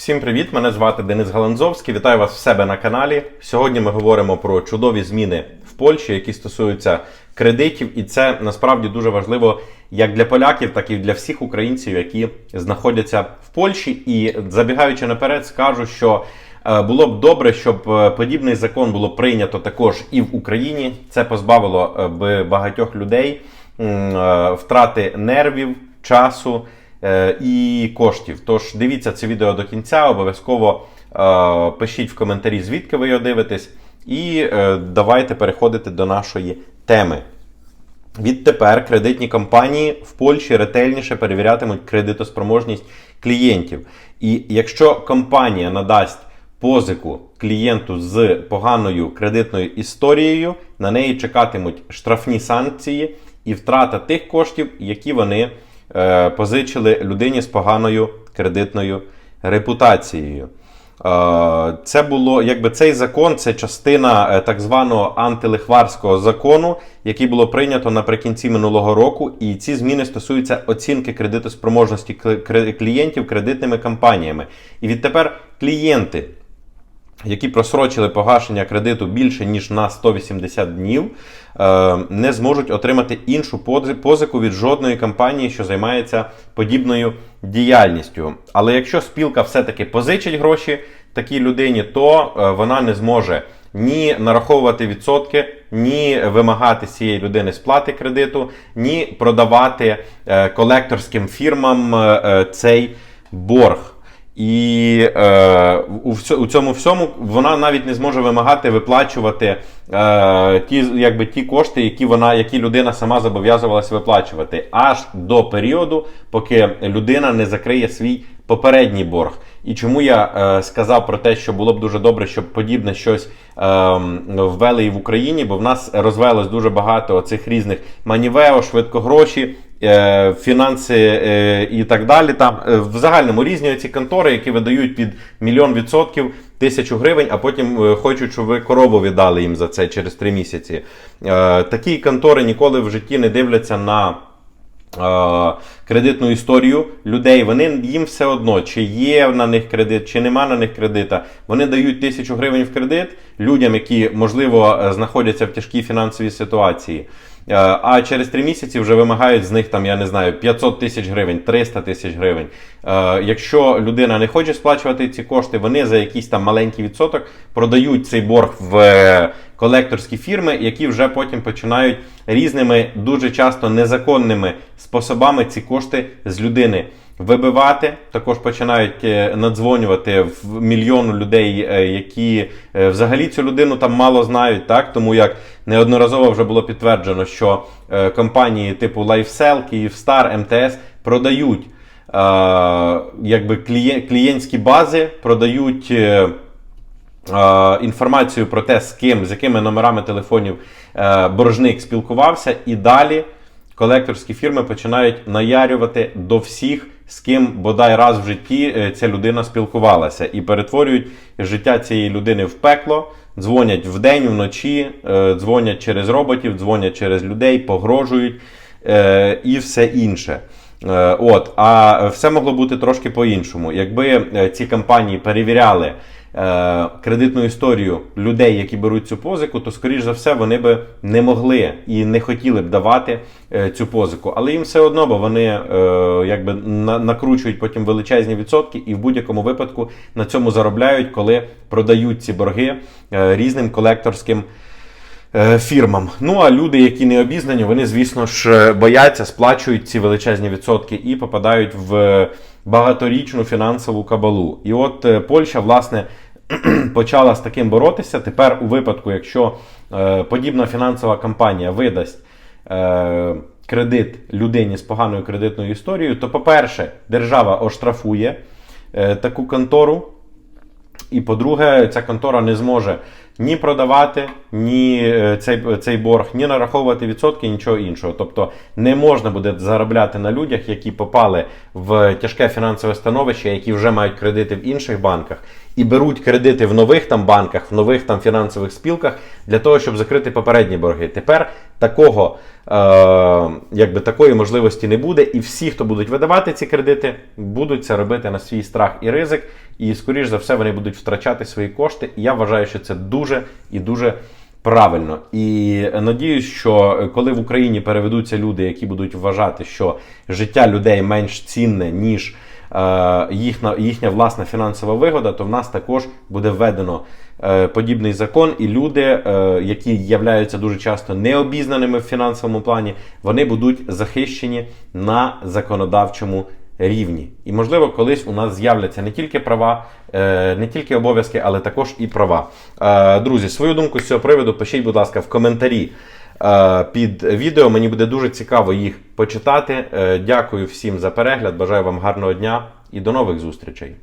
Всім привіт! Мене звати Денис Галанзовський. Вітаю вас в себе на каналі. Сьогодні ми говоримо про чудові зміни в Польщі, які стосуються кредитів, і це насправді дуже важливо як для поляків, так і для всіх українців, які знаходяться в Польщі. І забігаючи наперед, скажу, що е, було б добре, щоб е, подібний закон було прийнято також і в Україні. Це позбавило е, би багатьох людей втрати нервів, часу і коштів. Тож дивіться це відео до кінця, обов'язково е, пишіть в коментарі, звідки ви його дивитесь, і е, давайте переходити до нашої теми. Відтепер кредитні компанії в Польщі ретельніше перевірятимуть кредитоспроможність клієнтів. І якщо компанія надасть позику клієнту з поганою кредитною історією, на неї чекатимуть штрафні санкції і втрата тих коштів, які вони е, позичили людині з поганою кредитною репутацією. Е, Це було якби цей закон, це частина е, так званого антилихварського закону, який було прийнято наприкінці минулого року. І ці зміни стосуються оцінки кредитоспроможності клієнтів кредитними компаніями. І відтепер клієнти, які просрочили погашення кредиту більше ніж на 180 днів, е, не зможуть отримати іншу позику від жодної компанії, що займається подібною діяльністю. Але якщо спілка все-таки позичить гроші такій людині, то е, вона не зможе ні нараховувати відсотки, ні вимагати цієї людини сплати кредиту, ні продавати е, колекторським фірмам цей борг. І е, у, цьому всьому вона навіть не зможе вимагати виплачувати е, ті, якби, ті кошти, які вона, які людина сама зобов'язувалася виплачувати, аж до періоду, поки людина не закриє свій попередній борг. І чому я е, сказав про те, що було б дуже добре, щоб подібне щось е, ввели і в Україні, бо в нас розвелось дуже багато цих різних манівео, швидкогроші, фінанси е, і так далі. Там е, в загальному різні ці контори, які видають під мільйон відсотків тисячу гривень, а потім е, хочуть, щоб ви корову віддали їм за це через три місяці. Е, Такі контори ніколи в житті не дивляться на. е, Кредитну історію людей, вони їм все одно, чи є на них кредит, чи нема на них кредита. Вони дають тисячу гривень в кредит людям, які можливо е, знаходяться в тяжкій фінансовій ситуації. Е, А через три місяці вже вимагають з них там, я не знаю, 500 тисяч гривень, 300 тисяч гривень. Е, Якщо людина не хоче сплачувати ці кошти, вони за якийсь там маленький відсоток продають цей борг в е, колекторські фірми, які вже потім починають різними, дуже часто незаконними способами ці кошти з людини вибивати. Також починають е, надзвонювати в мільйону людей, е, які е, взагалі цю людину там мало знають, так тому як неодноразово вже було підтверджено, що компанії типу LifeSell, Kyivstar, МТС продають е, якби кліє- клієнтські бази, продають. е, е, інформацію про те, з ким, з якими номерами телефонів е, боржник спілкувався, і далі колекторські фірми починають наярювати до всіх, з ким бодай раз в житті е, ця людина спілкувалася, і перетворюють життя цієї людини в пекло. Дзвонять вдень, вночі, е, дзвонять через роботів, дзвонять через людей, погрожують е, і все інше. От, а все могло бути трошки по-іншому. Якби ці компанії перевіряли кредитну історію людей, які беруть цю позику, то скоріш за все вони би не могли і не хотіли б давати е, цю позику. Але їм все одно, бо вони е, якби накручують потім величезні відсотки і в будь-якому випадку на цьому заробляють, коли продають ці борги е, різним колекторським е, фірмам. Ну а люди, які не обізнані, вони, звісно ж, е, бояться, сплачують ці величезні відсотки і попадають в багаторічну фінансову кабалу. І от е, Польща, власне, почала з таким боротися. Тепер, у випадку, якщо е, подібна фінансова компанія видасть. Е, Кредит людині з поганою кредитною історією, то, по-перше, держава оштрафує е, таку контору, і по-друге, ця контора не зможе ні продавати, ні е, цей, цей борг, ні нараховувати відсотки, нічого іншого. Тобто не можна буде заробляти на людях, які попали в тяжке фінансове становище, які вже мають кредити в інших банках, і беруть кредити в нових там банках, в нових там фінансових спілках для того, щоб закрити попередні борги. Тепер такого, е, якби такої можливості не буде, і всі, хто будуть видавати ці кредити, будуть це робити на свій страх і ризик. І, скоріш за все, вони будуть втрачати свої кошти. І я вважаю, що це дуже і дуже правильно. І надіюсь, що коли в Україні переведуться люди, які будуть вважати, що життя людей менш цінне, ніж е, їхня, їхня власна фінансова вигода, то в нас також буде введено е, подібний закон, і люди, е, які являються дуже часто необізнаними в фінансовому плані, вони будуть захищені на законодавчому рівні. І можливо, колись у нас з'являться не тільки права, е, не тільки обов'язки, але також і права. Е, Друзі, свою думку з цього приводу пишіть, будь ласка, в коментарі е, під відео. Мені буде дуже цікаво їх почитати. Дякую всім за перегляд. Бажаю вам гарного дня і до нових зустрічей.